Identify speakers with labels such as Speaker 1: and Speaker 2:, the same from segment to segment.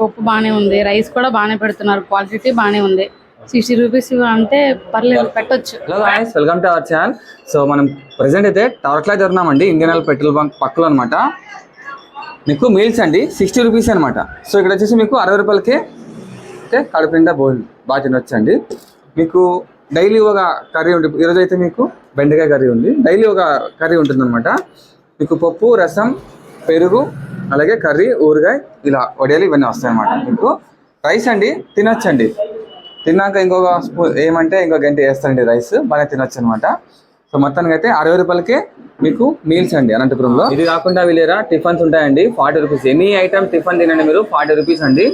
Speaker 1: పప్పు బాగానే ఉంది. రైస్ కూడా బాగానే పెడుతున్నారు. క్వాలిటీ బాగానే ఉంది. సిక్స్టీ రూపీస్ అంటే పర్లేదు పెట్టొచ్చు.
Speaker 2: Hello guys welcome to our channel so మనం ప్రెసెంట్ అయితే tower clock Indian oil petrol bunk పక్కలో అనమాట మీకు మీల్స్ అండి సిక్స్టీ రూపీస్ అనమాట సో ఇక్కడ వచ్చేసి మీకు అరవై రూపాయలకి అంటే కడుపు నిండా భోజనం బాగా తినొచ్చండి. మీకు డైలీ ఒక కర్రీ ఉంటుంది ఈరోజు అయితే మీకు బెండకాయ కర్రీ ఉంది. డైలీ ఒక కర్రీ ఉంటుందన్నమాట. మీకు పప్పు రసం పెరుగు అలాగే కర్రీ ఊరగాయ ఇలా వడియాలు ఇవన్నీ వస్తాయి అనమాట మీకు. రైస్ అండి తినొచ్చండి. తిన్నాక ఇంకొక స్పూన్ ఏమంటే ఇంకొక గంట వేస్తానండి రైస్ బాగా తినొచ్చు అనమాట సో మొత్తానికి అయితే అరవై రూపాయలకే మీకు మీల్స్ అండి అనంతపురంలో. ఇది కాకుండా వీళ్ళేరా టిఫన్స్ ఉంటాయండి. Forty rupees. Any item tiffin తినండి మీరు ఫార్టీ రూపీస్ అండి.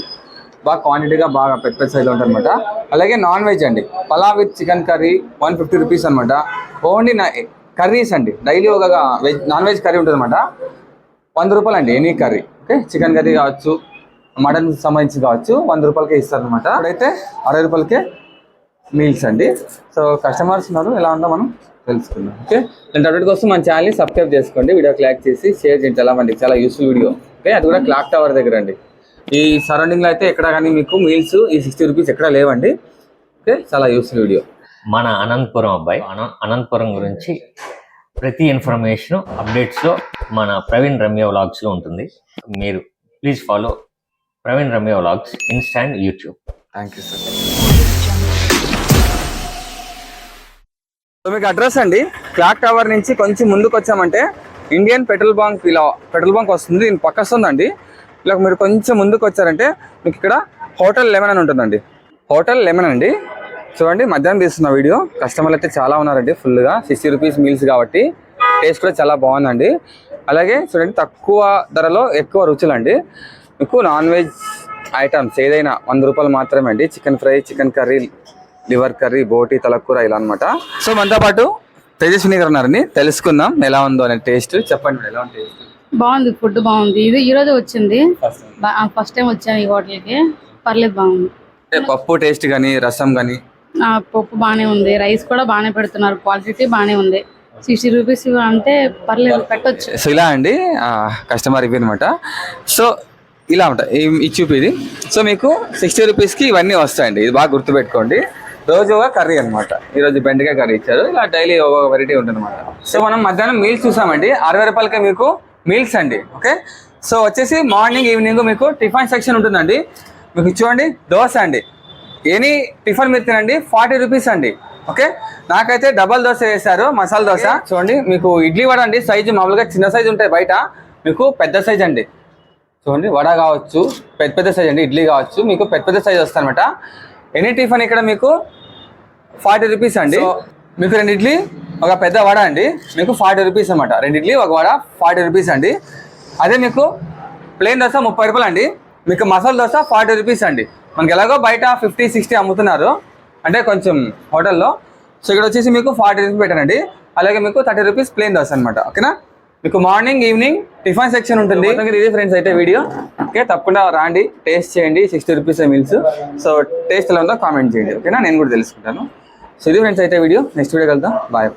Speaker 2: బాగా క్వాంటిటీగా బాగా పెద్ద పెద్ద సైజు ఉంటుంది అనమాట అలాగే నాన్ వెజ్ అండి. Pulao with chicken curry one fifty rupees అనమాట ఓన్లీ కర్రీస్ అండి. డైలీ ఒక వెజ్ నాన్ వెజ్ కర్రీ ఉంటుంది అనమాట వంద రూపాయలు అండి any curry. Okay chicken curry కావచ్చు మటన్ సంబంధించి కావచ్చు వంద రూపాయలకే ఇస్తారు అనమాట ఇప్పుడైతే అరవై రూపాయలకే మీల్స్ అండి. సో కస్టమర్స్ ఉన్నారు ఎలా ఉందో మనం తెలుసుకుందాం. ఓకే ఇలాంటి అప్డేట్ కోసం మన ఛానల్ని సబ్స్క్రైబ్ చేసుకోండి. వీడియో క్లాక్ చేసి షేర్ చేయండి చాలా మంది చాలా యూస్ఫుల్ వీడియో ఓకే అది కూడా క్లాక్ టవర్ దగ్గర అండి. ఈ సరౌండింగ్లో అయితే ఎక్కడ కానీ మీకు మీల్స్ ఈ సిక్స్టీ రూపీస్ ఎక్కడ లేవండి. ఓకే చాలా యూస్ఫుల్ వీడియో
Speaker 3: మన అనంతపురం అబ్బాయి అన అనంతపురం గురించి ప్రతి ఇన్ఫర్మేషన్ అప్డేట్స్లో మన ప్రవీణ్ రమ్య వ్లాగ్స్లో ఉంటుంది. మీరు please follow Praveen Ramya vlogs insta and YouTube.
Speaker 2: Thank you sir. So మీకు అడ్రస్ అండి. క్లాక్ టవర్ నుంచి కొంచెం ముందుకు వచ్చామంటే ఇండియన్ పెట్రోల్ బంక్ ఇలా పెట్రోల్ బంక్ వస్తుంది. దీని పక్క వస్తుందండి. ఇలా మీరు కొంచెం ముందుకు వచ్చారంటే మీకు ఇక్కడ హోటల్ లెమన్ అని ఉంటుందండి. హోటల్ లెమన్ అండి. చూడండి మధ్యాహ్నం తీస్తున్న వీడియో. కస్టమర్లు అయితే చాలా ఉన్నారండి ఫుల్గా. సిక్స్టీ రూపీస్ మీల్స్ కాబట్టి టేస్ట్ కూడా చాలా బాగుందండి. అలాగే చూడండి తక్కువ ధరలో ఎక్కువ రుచులండి. మీకు నాన్ వెజ్ ఐటమ్స్ ఏదైనా వంద రూపాయలు మాత్రమే అండి. Chicken fry chicken curry liver curry బోటి తలకూర ఇలా అనమాట సో మనతో పాటు తేజస్విని గారు ఉన్నారండి. తెలుసుకుందాం ఎలా ఉందో అనే టేస్ట్ చెప్పండి ఎలా ఉంది టేస్ట్
Speaker 1: బాగుంది ఫుడ్ బాగుంది. ఇది ఈ రోజు వచ్చింది. ఫస్ట్ టైం వచ్చాను ఈ హోటల్కి పర్లేదు బాగుంది.
Speaker 2: పప్పు టేస్ట్ కానీ రసం కానీ
Speaker 1: పప్పు బాగానే ఉంది. రైస్ కూడా బాగానే పెడుతున్నారు. క్వాలిటీ బాగానే ఉంది. సిక్స్టీ రూపీస్ అంటే పర్లేదు పెట్టొచ్చు.
Speaker 2: సో ఇలా అండి కస్టమర్ ఇవి అనమాట సో ఇలా ఉంటాయి ఈ ఇది. సో మీకు సిక్స్టీ రూపీస్కి ఇవన్నీ వస్తాయండి. ఇది బాగా గుర్తుపెట్టుకోండి. రోజు ఒక కర్రీ అనమాట ఈరోజు బెండకాయ కర్రీ ఇచ్చారు. ఇలా డైలీ ఒక వెరైటీ ఉంటుంది అనమాట సో మనం మధ్యాహ్నం మీల్స్ చూసామండి. అరవై రూపాయలకే మీకు మీల్స్ అండి. ఓకే? సో వచ్చేసి మార్నింగ్ ఈవినింగ్ మీకు టిఫిన్ సెక్షన్ ఉంటుందండి. మీకు చూడండి దోశ అండి. ఎనీ టిఫిన్ మీరు తినండి ఫార్టీ రూపీస్ అండి. ఓకే? నాకైతే డబల్ దోశ వేశారు మసాలా దోశ. చూడండి మీకు ఇడ్లీ వడ అండి సైజు మామూలుగా చిన్న సైజు ఉంటాయి బయట. మీకు పెద్ద సైజ్ అండి. చూడండి వడ కావచ్చు పెద్ద పెద్ద సైజ్ అండి ఇడ్లీ కావచ్చు మీకు పెద్ద పెద్ద సైజ్ వస్తుంది అనమాట ఎనీ టిఫిన్ ఇక్కడ మీకు ఫార్టీ రూపీస్ అండి. మీకు రెండు ఇడ్లీ ఒక పెద్ద వడ అండి. మీకు ఫార్టీ రూపీస్ అనమాట రెండు ఇడ్లీ ఒక వడ ఫార్టీ రూపీస్ అండి. అదే మీకు ప్లేన్ దోశ ముప్పై రూపాయలు అండి. మీకు మసాలా దోశ ఫార్టీ రూపీస్ అండి. మనకి ఎలాగో బయట ఫిఫ్టీ సిక్స్టీ అమ్ముతున్నారు. అంటే కొంచెం హోటల్లో. సో ఇక్కడ వచ్చేసి మీకు ఫార్టీ రూపీస్ పెట్టానండి. అలాగే మీకు థర్టీ రూపీస్ ప్లేన్ దోశ అనమాట ఓకేనా? మీకు మార్నింగ్ ఈవినింగ్ టిఫిన్ సెక్షన్ ఉంటుంది. ఇది ఫ్రెండ్స్ అయితే వీడియో ఓకే తప్పకుండా రాండి. టేస్ట్ చేయండి. Sixty rupees meals so taste ఎలా ఉందో కామెంట్ చేయండి. ఓకేనా? నేను కూడా తెలుసుకుంటాను. సో ఇది ఫ్రెండ్స్ అయితే వీడియో నెక్స్ట్ వీడియో కలుద్దాం. బాయ్